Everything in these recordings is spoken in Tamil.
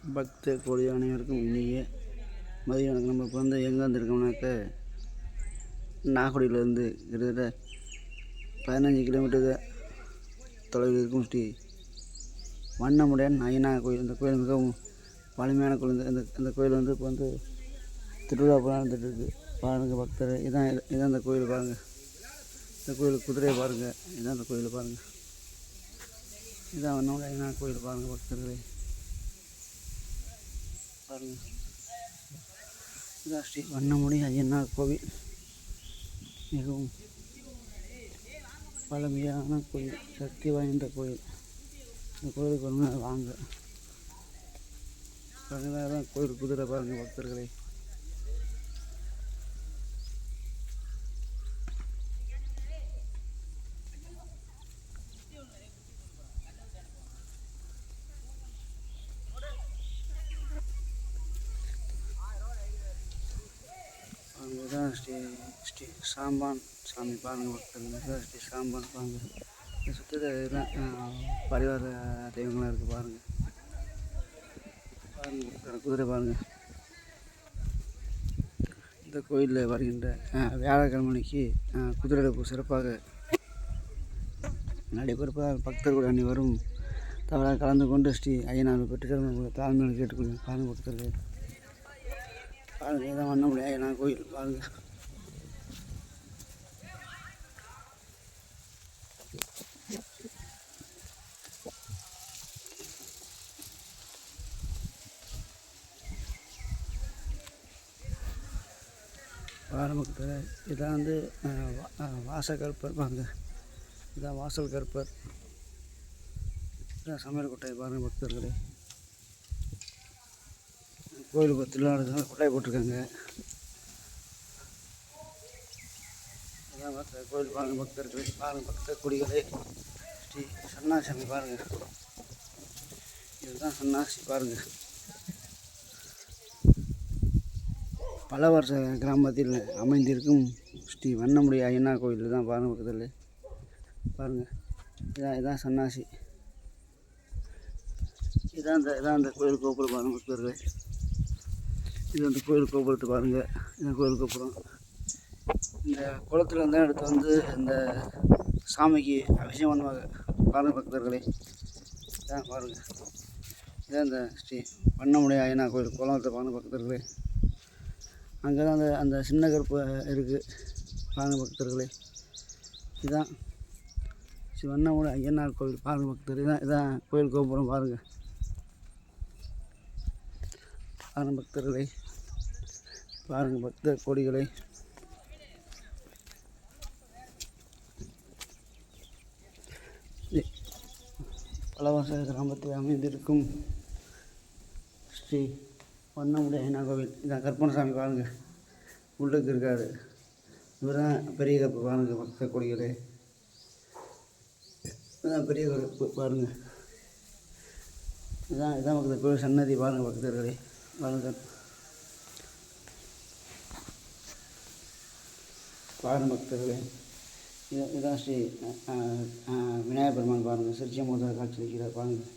பக்த கோடி அனைவருக்கும் இனிய மதிய வணக்கம். நம்ம இப்போ வந்து எங்கே வந்திருக்கோம்னாக்க நாகோடியிலேருந்து கிட்டத்தட்ட பதினஞ்சு கிலோமீட்டர் தொலைவில் இருக்கும் ஸ்ரீ வண்ணமுடன் ஐயனா கோயில். இந்த கோயில் மிகவும் பழமையான கோயில். இந்த இந்த கோயில் வந்து இப்போ வந்து திருவிழா போல நடந்துட்டு பாருங்கள் பக்தர். இதான் இதான் இந்த கோயில் பாருங்கள் இந்த கோயில் குதிரையை பாருங்கள் இதான் இந்த கோயில் பாருங்கள் இதான் வண்ணமுடன் ஐயனா கோயில் பாருங்கள் பக்தர்களே. பாருங்க. இதான் ஸ்ரீ வண்ணமுடி ஐயனார் கோவில். மிகவும் பழமையான கோயில் சக்தி வாய்ந்த கோயில். இந்த கோயிலுக்கு வந்து வாங்க. பாருங்க தான் கோயில் குதிரை பாருங்க பக்தர்களை. இதுதான் ஸ்ரீ ஸ்ரீ சாம்பான் சாமி பாருங்க பக்தர்கள் ஸ்ரீ சாம்பான் பாருங்க. இந்த சுற்றுலா இதுதான் பரிவார தெய்வங்களாக இருக்குது பாருங்கள் பாருங்க குதிரை பாருங்க. இந்த கோயிலில் வருகின்ற வியாழக்கிழமை வியாழக்கிழமைக்கு ஆஹ், குதிரை எடுப்பு சிறப்பாக நடைபெறுப்பதால் பக்தர்கள் அனைவரும் தவறாக கலந்து கொண்டு ஸ்ரீ ஐயனார் பெற்று தாழ்மையாக கேட்டுக்கொள்கிறேன் பாருங்கள் பக்தர்கள் பாருங்க இதான் முடியாது. ஐயனார் கோயில் பாருங்க ஆரம்பத்தில் இதான் வந்து வாசகற்பர் பாருங்க. இதான் வாசல் கற்பர் இதான் சமையல் கொட்டை பாருங்கள் பக்தர்களே கோயில் திருவிழா நடக்குது கொட்டாய் போட்டிருக்காங்க. இதான் பக்தர் கோயில் பாருங்க பக்தர்களே பாருங்க பக்தர் குடிகளே ஸ்ரீ சன்னாசி பாருங்க. இதுதான் சன்னாசி பாருங்க. பல வருஷ கிராமத்தில் அமைந்திருக்கும் ஸ்ரீ வண்ணமுடி ஐயனா கோயில் தான் பாருங்க பக்கத்தில் பாருங்கள் இதான் இதான் சன்னாசி. இதான் இந்த இதான் இந்த கோயில் கோபுரம் பாருங்க பக்தர்களே. இது அந்த கோயில் கோபுரத்தை பாருங்கள் இந்த கோயில் கோபுரம். இந்த குளத்துல இருந்தால் எடுத்து வந்து இந்த சாமிக்கு அபிஷேகம் பண்ணுவாங்க. பாருங்கள் பக்தர்களே. இதான் பாருங்கள் இதான் இந்த ஸ்ரீ வண்ணமுடி ஐயனார் கோயில் குளத்தை பாருங்க பக்தர்களே. அங்கே தான் அந்த அந்த சின்ன கருப்பு இருக்குது பாருங்க பக்தர்களே. இதுதான் ஸ்ரீ வண்ணமுடி ஐயனார் கோவில் பாருங்க பக்தர் இதான் இதான் கோயில் கோபுரம் பாருங்கள் பாருங்கள் பக்தர்களை பாருங்கள் பக்தர் கொடிகளை. பலவாச கிராமத்தில் அமைந்திருக்கும் ஸ்ரீ வண்ணமுடி ஐநா கோவில். இதான் கற்பனசாமி பாருங்க. உள்ளுக்கு இருக்காரு. இவர் தான் பெரிய கருப்பு பாருங்க பக்த கொடிகளே. இதான் பெரிய கருப்பு பாருங்க. இதான் இதான் பக்கத்தில் கோவில். சன்னதி பாருங்க பக்தர்களே. பாருங்க பாருங்க பக்தர்களே இது இதான் ஸ்ரீ விநாயகர் பெருமான் பாருங்க. சிரிச்சமூர்த்தி காட்சி வைக்கிறார் பாருங்கள்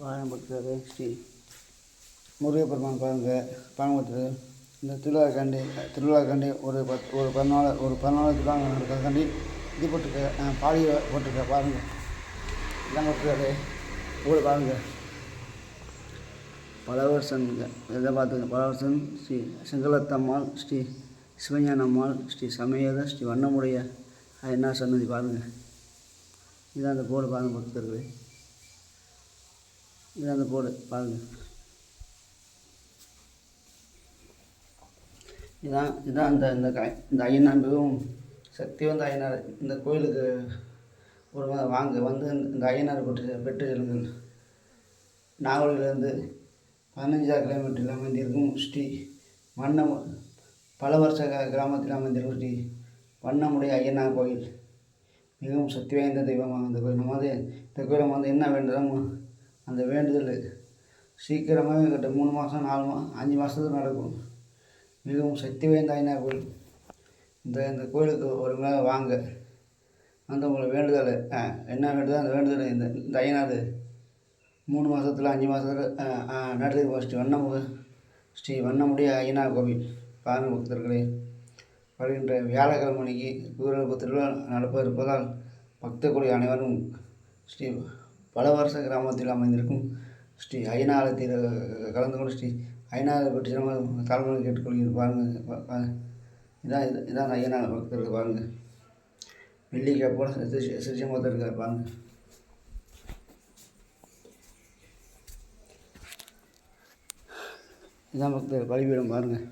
வாழம் பக்தர்களே ஸ்ரீ முருகப்பெருமான் பாருங்கள் பாங்கத்தில் இந்த திருவிழாக்காண்டி திருவிழாக்காண்டி ஒரு பத் ஒரு பதினாலு ஒரு பதினாலு திருவிழா நடக்கிறதுக்காண்டி இது போட்டிருக்க அஹ், பாடி போட்டிருக்க பாருங்கள் இதான் பக்தர்களே ஊர் பாருங்கள் பலவரசன் இதை பார்த்துங்க பலவர்சன் ஸ்ரீ செங்கலத்தம்மாள் ஸ்ரீ சிவஞானம்மாள் ஸ்ரீ சமயத ஸ்ரீ வண்ணமுடைய என்ன சன்னதி பாருங்க. இதான் அந்த போர்டு பாருங்க பக்தர்களே இதான் அந்த போர்டு பாருங்க. இதான் இதான் அந்த இந்த க இந்த ஐயனார் மிகவும் சக்தி வந்த ஐயனார் இந்த கோயிலுக்கு ஒரு வாங்க வந்து இந்த ஐயனார் பெற்று பெற்று செல்லுங்கள் நாகோடியிலேருந்து பதினஞ்சாறு கிலோமீட்டரில் அமைந்திருக்கும் ஸ்ரீ வண்ணம் பல வருஷ கிராமத்தில் அமைந்திருக்கும் ஸ்ரீ வண்ணமுடைய ஐயனார் கோயில். மிகவும் சக்தி வாய்ந்த தெய்வமாக இந்த கோயில். நம்ம வந்து இந்த கோயில் வந்து என்ன வேண்டுதோமோ அந்த வேண்டுதல் சீக்கிரமாகவே கிட்ட மூணு மாதம் நாலு மா அஞ்சு மாதத்துக்கு நடக்கும். மிகவும் சக்தி வாய்ந்த ஐயனார் கோயில். இந்த இந்த கோயிலுக்கு ஒரு முறை வாங்க. வந்து உங்களை வேண்டுதல் என்ன வேண்டுதோ அந்த வேண்டுதல் இந்த இந்த ஐயனார் மூணு மாதத்தில் அஞ்சு மாதத்தில் நடத்தி ஸ்ரீ வண்ணமுக ஸ்ரீ வண்ணமுடி ஐயனார் கோவில் பாருங்க பக்தர்களே. வருகின்ற வியாழக்கிழமை அன்னைக்கு குதிரை திருவிழா நடப்ப இருப்பதால் பக்தர்களுடைய அனைவரும் ஸ்ரீ பல வருஷ கிராமத்தில் அமைந்திருக்கும் ஸ்ரீ ஐயனாரத்தில் கலந்து கொண்டு ஸ்ரீ ஐயனாரை பற்றி நம்ம தலைமுறை கேட்டுக்கொள்கிறேன் பாருங்கள் இதான் இது இதான் ஐயனார் பக்தர்கள் பாருங்கள் வெள்ளிக்காய் போல சிரிச்சமத்தில் இருக்கார் பாருங்கள் இதான் பக்தர் பலிபீடம் பாருங்கள்